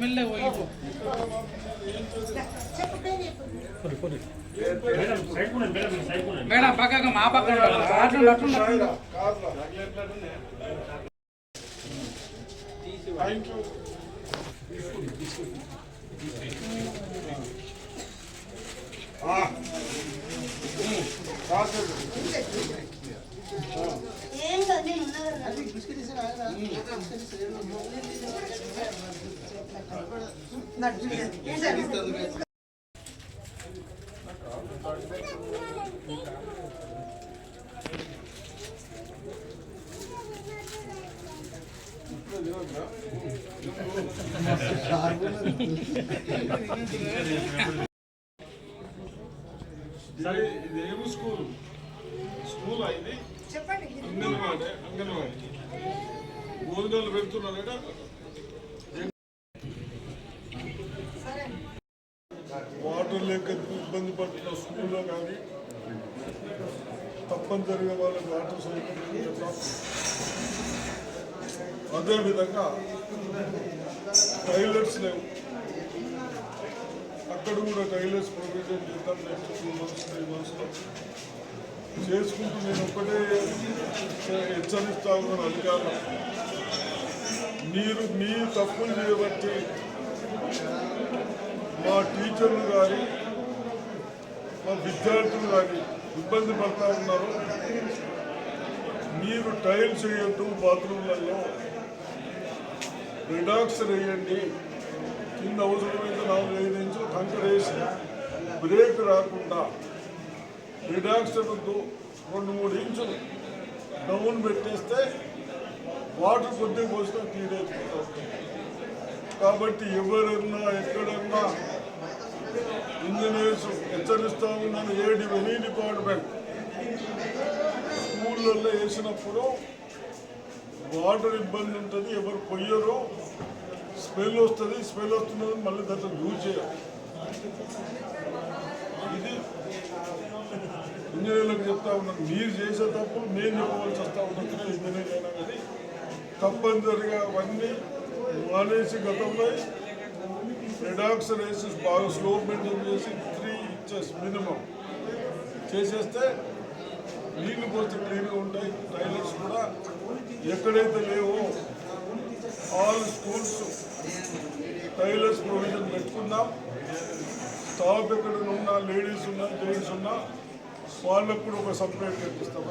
మెల్లగా పోయి మేడం పక్కగా మా పక్కన ఉండాలి. అట్లా అట్లా అట్లా. ఏం కాదు నేను ఉన్నా కదా. సరే స్కూల్. స్కూల్ చెప్పండి. అంగన్వాడీ అంగన్వాడీ భోజనాలు పెడుతున్నారట లేక ఇబ్బంది పడుతున్న? స్కూల్లో కానీ తప్పనిసరిగా వాళ్ళకి వాటర్ సౌకర్యం అదేవిధంగా టైలర్స్ లేవు. అక్కడ కూడా టైలర్స్ ప్రొవిజన్ చేద్దాం నెక్స్ట్ టూ మంత్స్ త్రీ మంత్స్లో చేసుకుంటూ నేను ఒక్కటే హెచ్చరిస్తా ఉన్నాను అధికారులు మీరు మీ తప్పులు చేయబట్టి మా టీచర్లు కానీ మా విద్యార్థులు కానీ ఇబ్బంది పడతా ఉన్నారు. మీరు టైల్స్ వేయద్దు బాత్రూమ్లలో రిడాక్స్ వేయండి. కింద అవసరమైతే నాలుగు ఐదు ఇంచులు కంకర వేసి బ్రేక్ రాకుండా రిడాక్స్ వద్దు. రెండు మూడు ఇంచులు డౌన్ పెట్టేస్తే వాటర్ కొద్దిగా పోసినా క్లియర్ అయిపోతుంది. కాబట్టి ఎవరన్నా ఎక్కడన్నా ఇంజనీర్స్ హెచ్చరిస్తా ఉన్నాను. ఏడి ఎనీ డిపార్ట్మెంట్. స్కూళ్ళల్లో వేసినప్పుడు వాటర్ ఇబ్బంది ఉంటుంది ఎవరు పొయ్యరు. స్మెల్ వస్తుంది స్మెల్ వస్తున్నది మళ్ళీ దాంట్లో యూజ్ చేయాలి. ఇది ఇంజనీర్లకు చెప్తా ఉన్నాను. మీరు చేసే తప్పులు నేను చెప్పవలసి వస్తా ఉన్నది. ఇంజనీర్ అయినా కానీ. తప్పనిసరిగా అవన్నీ మానేసి గతంలో రిడాక్స్ రేసెస్ బాగా స్లో మెయింటైన్ చేసి త్రీ ఇంచెస్ మినిమం చేసేస్తే నీళ్ళు పోతే క్లీన్గా ఉంటాయి. టైలర్స్ కూడా ఎక్కడైతే లేవో ఆల్ స్కూల్స్ టైలర్స్ ప్రొవిజన్ పెట్టుకుందాం. స్టాఫ్ ఎక్కడ ఉన్నా లేడీస్ ఉన్నా జెంట్స్ ఉన్నా వాళ్ళకు కూడా ఒక సపరేట్ కల్పిస్తాం